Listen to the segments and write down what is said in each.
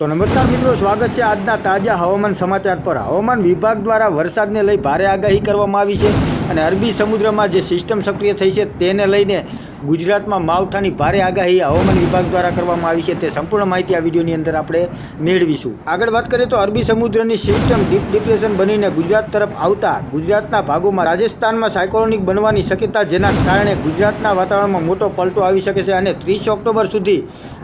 તો નમસ્કાર મિત્રો, સ્વાગત છે આજના તાજા હવામાન સમાચાર પર. હવામાન વિભાગ દ્વારા વરસાદને લઈ ભારે આગાહી કરવામાં આવી છે અને અરબી સમુદ્રમાં જે સિસ્ટમ સક્રિય થઈ છે તેને લઈને ગુજરાતમાં માવઠાની ભારે આગાહી હવામાન વિભાગ દ્વારા કરવામાં આવી છે. તે સંપૂર્ણ માહિતી આ વિડીયોની અંદર આપણે મેળવીશું. આગળ વાત કરીએ તો અરબી સમુદ્રની સિસ્ટમ ડીપ ડિપ્રેશન બનીને ગુજરાત તરફ આવતા ગુજરાતના ભાગોમાં રાજસ્થાનમાં સાયક્લોનિક બનવાની શક્યતા જેના કારણે ગુજરાતના વાતાવરણમાં મોટો પલટો આવી શકે છે અને ત્રીસ ઓક્ટોબર સુધી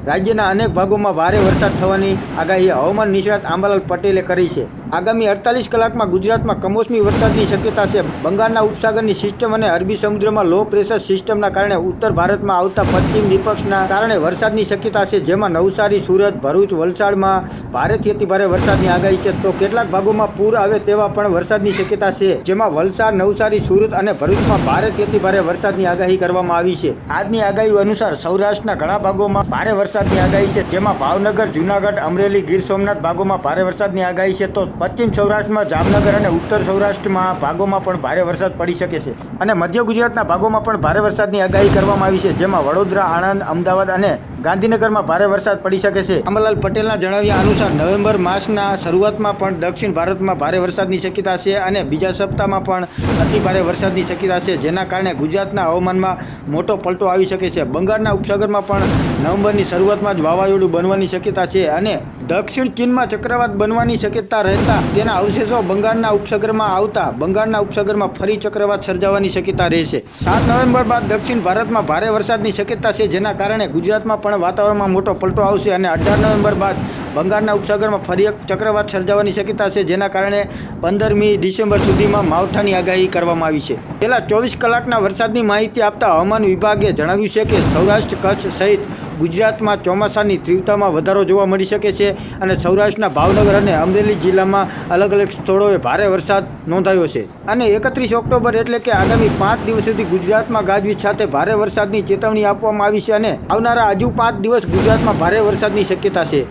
રાજ્યના અનેક ભાગોમાં ભારે વરસાદ થવાની આગાહી હવામાન નિષ્ણાત આંબાલાલ પટેલે કરી છે. આગામી અડતાલીસ કલાકમાં ગુજરાતમાં કમોસમી વરસાદની શક્યતા છે. બંગાળના ઉપસાગરની સિસ્ટમ અને અરબી સમુદ્રમાં લો પ્રેશર સિસ્ટમના કારણે ઉત્તર ભારતમાં આવતા પશ્ચિમ વિપક્ષના કારણે વરસાદની શક્યતા છે. જેમાં નવસારી, સુરત, ભરૂચ, વલસાડમાં ભારેથી અતિભારે વરસાદની આગાહી છે. તો કેટલાક ભાગોમાં પૂર આવે તેવા પણ વરસાદની શક્યતા છે. જેમાં વલસાડ, નવસારી, સુરત અને ભરૂચમાં ભારેથી અતિભારે વરસાદની આગાહી કરવામાં આવી છે. આજની આગાહી અનુસાર સૌરાષ્ટ્રના ઘણા ભાગોમાં ભારે વરસાદની આગાહી છે. જેમાં ભાવનગર, જુનાગઢ, અમરેલી, ગીર સોમનાથ ભાગોમાં ભારે વરસાદની આગાહી છે. તો પશ્ચિમ સૌરાષ્ટ્રમાં જામનગર અને ઉત્તર સૌરાષ્ટ્રમાં ભાગોમાં પણ ભારે વરસાદ પડી શકે છે. અને મધ્ય ગુજરાતના ભાગોમાં પણ ભારે વરસાદની આગાહી કરવામાં આવી છે. જેમાં વડોદરા, આણંદ, અમદાવાદ અને ગાંધીનગરમાં ભારે વરસાદ પડી શકે છે. અમરલાલ પટેલના જણાવ્યા અનુસાર નવેમ્બર માસના શરૂઆતમાં પણ દક્ષિણ ભારતમાં ભારે વરસાદની શક્યતા છે અને બીજા સપ્તાહમાં પણ અતિ ભારે વરસાદની શક્યતા છે, જેના કારણે ગુજરાતના હવામાનમાં મોટો પલટો આવી શકે છે. બંગાળના ઉપસાગરમાં પણ નવેમ્બરની શરૂઆતમાં જ વાવાઝોડું બનવાની શક્યતા છે અને દક્ષિણ ચીનમાં ચક્રવાત બનવાની શક્યતા રહેતા તેના અવશેષો બંગાળના ઉપસાગરમાં આવતા બંગાળના ઉપસાગરમાં ફરી ચક્રવાત સર્જાવાની શક્યતા રહેશે. સાત નવેમ્બર બાદ દક્ષિણ ભારતમાં ભારે વરસાદની શક્યતા છે, જેના કારણે ગુજરાતમાં પણ વાતાવરણમાં મોટો પલટો આવશે અને અઢાર નવેમ્બર બાદ બંગાળના ઉપસાગરમાં ફરી એક ચક્રવાત સર્જાવાની શક્યતા છે, જેના કારણે પંદરમી ડિસેમ્બર સુધીમાં માવઠાની આગાહી કરવામાં આવી છે. છેલ્લા ચોવીસ કલાકના વરસાદની માહિતી આપતા હવામાન વિભાગે જણાવ્યું છે કે સૌરાષ્ટ્ર, કચ્છ સહિત ગુજરાતમાં ચોમાસાની તીવ્રતામાં વધારો જોવા મળી શકે છે અને સૌરાષ્ટ્રના ભાવનગર અને અમરેલી જિલ્લામાં અલગ અલગ સ્થળોએ ભારે વરસાદ નોંધાયો છે. અને એકત્રીસ ઓક્ટોબર એટલે કે આગામી પાંચ દિવસ સુધી ગુજરાતમાં ગાજવીજ સાથે ભારે વરસાદની ચેતવણી આપવામાં આવી છે અને આવનારા હજુ પાંચ દિવસ ગુજરાતમાં ભારે વરસાદની શક્યતા છે.